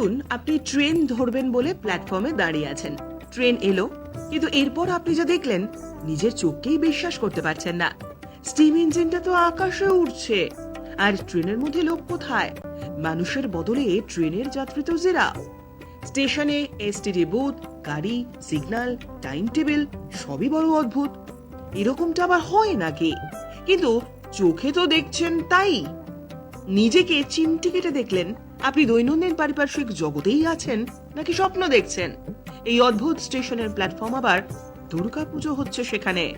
ধরুন, আপনি ট্রেন ধরবেন বলে প্ল্যাটফর্মে দাঁড়িয়ে আছেন। ট্রেন এলো, কিন্তু এরপর আপনি যা দেখলেন, নিজের চোখকেই বিশ্বাস করতে পারছেন না। স্টিম ইঞ্জিনটা তো আকাশে উড়ছে। আর ট্রেনের মধ্যে লোক কোথায়? মানুষের বদলে ট্রেনের যাত্রী তো জেরা। স্টেশনে এসটিডি বুথ গাড়ি সিগন্যাল টাইম টেবিল সবই বড় অদ্ভুত। এরকমটা আবার হয় নাকি? কিন্তু চোখে তো দেখছেন তাই। নিজেকে চিমটি কেটে দেখলেন আপনি দৈনন্দিন পারিপার্শ্বিক জগতেই আছেন নাকি স্বপ্ন দেখছেন? এই অদ্ভুত স্টেশনের প্ল্যাটফর্ম আবার দুর্গাপুজো হচ্ছে সেখানে।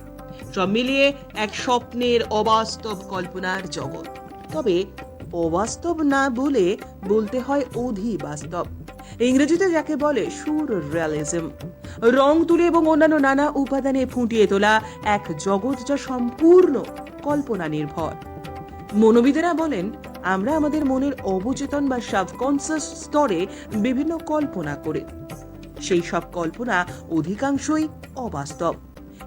সব মিলিয়ে এক স্বপ্নের অবাস্তব কল্পনার জগৎ। তবে অবাস্তব না বলে বলতে হয় অধি বাস্তব ইংরেজিতে যাকে বলে সুর রিয়ালিজম রং তুলে এবং অন্যান্য নানা উপাদানে ফুটিয়ে তোলা এক জগৎ যা সম্পূর্ণ কল্পনা নির্ভর মনোবিদেরা বলেন, আমরা আমাদের মনের অবচেতন বা সাবকনসিয়াস স্তরে বিভিন্ন কল্পনা করি। সেই সব কল্পনা অধিকাংশই অবাস্তব।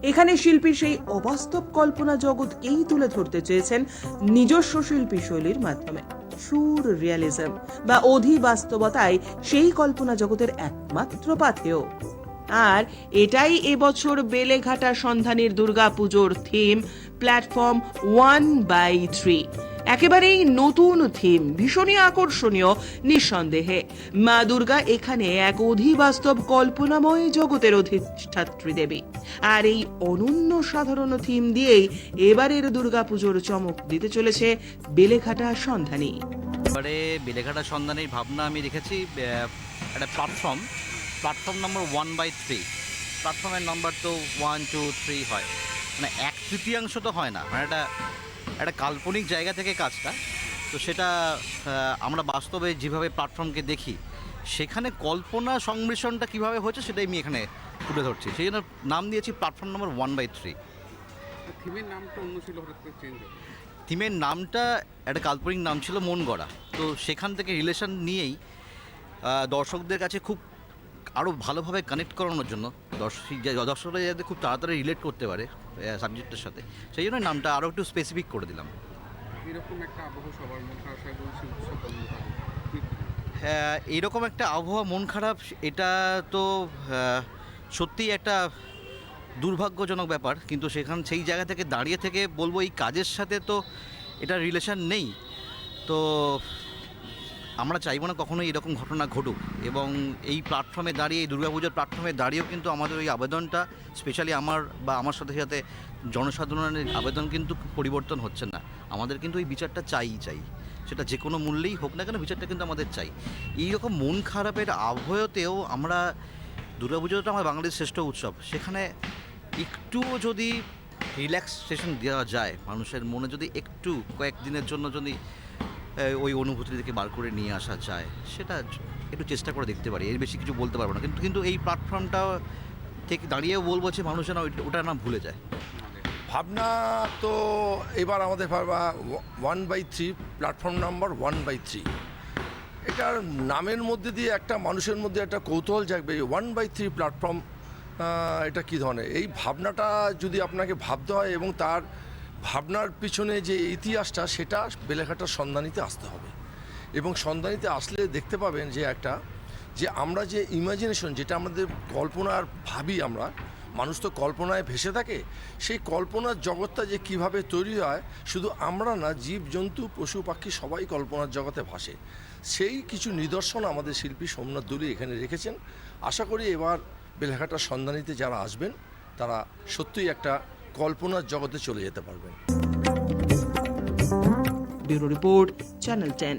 এখানে শিল্পী সেই অবাস্তব কল্পনা জগৎকেই তুলে ধরতে চেয়েছেন নিজস্ব শিল্পী শৈলীর মাধ্যমে। সুর রিয়ালিজম বা অধিবাস্তবতায় সেই কল্পনা জগতের একমাত্র পাথেয় আর এটাই এবছর বেলেঘাটা সন্ধানের দুর্গাপুজোর theme platform one by three একেবারেই নতুন থিম ভীষণই আকর্ষণীয়, নিঃসন্দেহে। মা দুর্গা এখানে এক অধিবাস্তব কল্পনাময় জগতের অধিষ্ঠাত্রী দেবী। আর এই অনন্য সাধারণ থিম দিয়েই এবারের দুর্গাপুজোর চমক দিতে চলেছে বেলেঘাটা সন্ধানী। এবারে বেলেঘাটা সন্ধানের ভাবনা আমি রেখেছি একটা platform platform number one by three প্ল্যাটফর্মের নম্বর তো ওয়ান টু থ্রি হয়। মানে এক তৃতীয়াংশ তো হয় না। মানে একটা একটা কাল্পনিক জায়গা থেকে কাজটা। তো সেটা আমরা বাস্তবে যেভাবে প্ল্যাটফর্মকে দেখি সেখানে কল্পনা সংমিশ্রণটা কীভাবে হয়েছে সেটাই আমি এখানে তুলে ধরছি। সেই জন্য নাম দিয়েছি platform number one by three থিমের নামটা অন্য ছিল হঠাৎ করে চেঞ্জ থিমের নামটা একটা কাল্পনিক নাম ছিল মন গড়া তো সেখান থেকে রিলেশন নিয়েই দর্শকদের কাছে খুব আরও ভালোভাবে কানেক্ট করানোর জন্য দর্শক দর্শকরা যাতে খুব তাড়াতাড়ি রিলেট করতে পারে সাবজেক্টের সাথে। সেই জন্য নামটা আরও একটু স্পেসিফিক করে দিলাম। এরকম একটা আবহ সবার মধ্যে আশায় বলছি উৎসব বন্ধ থাকবে কি কি? হ্যাঁ এইরকম একটা আবহাওয়া মন খারাপ এটা তো সত্যিই একটা দুর্ভাগ্যজনক ব্যাপার। কিন্তু সেখান সেই জায়গা থেকে দাঁড়িয়ে থেকে বলব এই কাজের সাথে তো এটা রিলেশন নেই। তো আমরা চাইব না কখনোই এরকম ঘটনা ঘটুক এবং এই প্ল্যাটফর্মে দাঁড়িয়ে, এই দুর্গাপূজার প্ল্যাটফর্মে দাঁড়িয়েও কিন্তু আমাদের ওই আবেদনটা স্পেশালি আমার বা আমার সাথে সাথে জনসাধারণের আবেদন কিন্তু পরিবর্তন হচ্ছে না। আমাদের কিন্তু এই বিচারটা চাই চাই। সেটা যে কোনো মূল্যেই হোক না কেন বিচারটা কিন্তু আমাদের চাই। এইরকম মন খারাপের আবহাওয়াতেও আমরা দুর্গাপুজোটা আমার বাঙালির শ্রেষ্ঠ উৎসব। সেখানে একটুও যদি রিল্যাক্সেশন দেওয়া যায়, মানুষের মনে যদি একটু কয়েকদিনের জন্য যদি ওই অনুভূতি থেকে বার করে নিয়ে আসা যায়, সেটা একটু চেষ্টা করে দেখতে পারি, এর বেশি কিছু বলতে পারব না। কিন্তু কিন্তু এই প্ল্যাটফর্মটা থেকে দাঁড়িয়েও বলব যে মানুষ যেন ওটা না ভুলে যায়। ভাবনা তো এবার আমাদের ভাবা one by three platform number one by three এটার নামের মধ্যে দিয়ে একটা মানুষের মধ্যে একটা কৌতূহল জাগবে ওয়ান বাই থ্রি প্ল্যাটফর্ম এটা কী ধরনের? এই ভাবনাটা যদি আপনাকে ভাবতে হয় এবং তার ভাবনার পিছনে যে ইতিহাসটা, সেটা বেলেঘাটার সন্ধানীতে আসতে হবে। এবং সন্ধানীতে আসলে দেখতে পাবেন যে একটা, যে আমরা যে ইমাজিনেশন যেটা আমাদের কল্পনার ভাবি আমরা, মানুষ তো কল্পনায় ভেসে থাকে, সেই কল্পনার জগৎটা যে কীভাবে তৈরি হয়, শুধু আমরা না, জীব, জন্তু, পশু, পাখি সবাই কল্পনার জগতে ভাসে। সেই কিছু নিদর্শন আমাদের শিল্পী সোমনাথ দুলি এখানে রেখেছেন। আশা করি এবার বেলেঘাটার সন্ধানীতে যারা আসবেন, তারা সত্যিই একটা কল্পনার জগতে চলে যেতে পারবেন। Bureau report channel ten.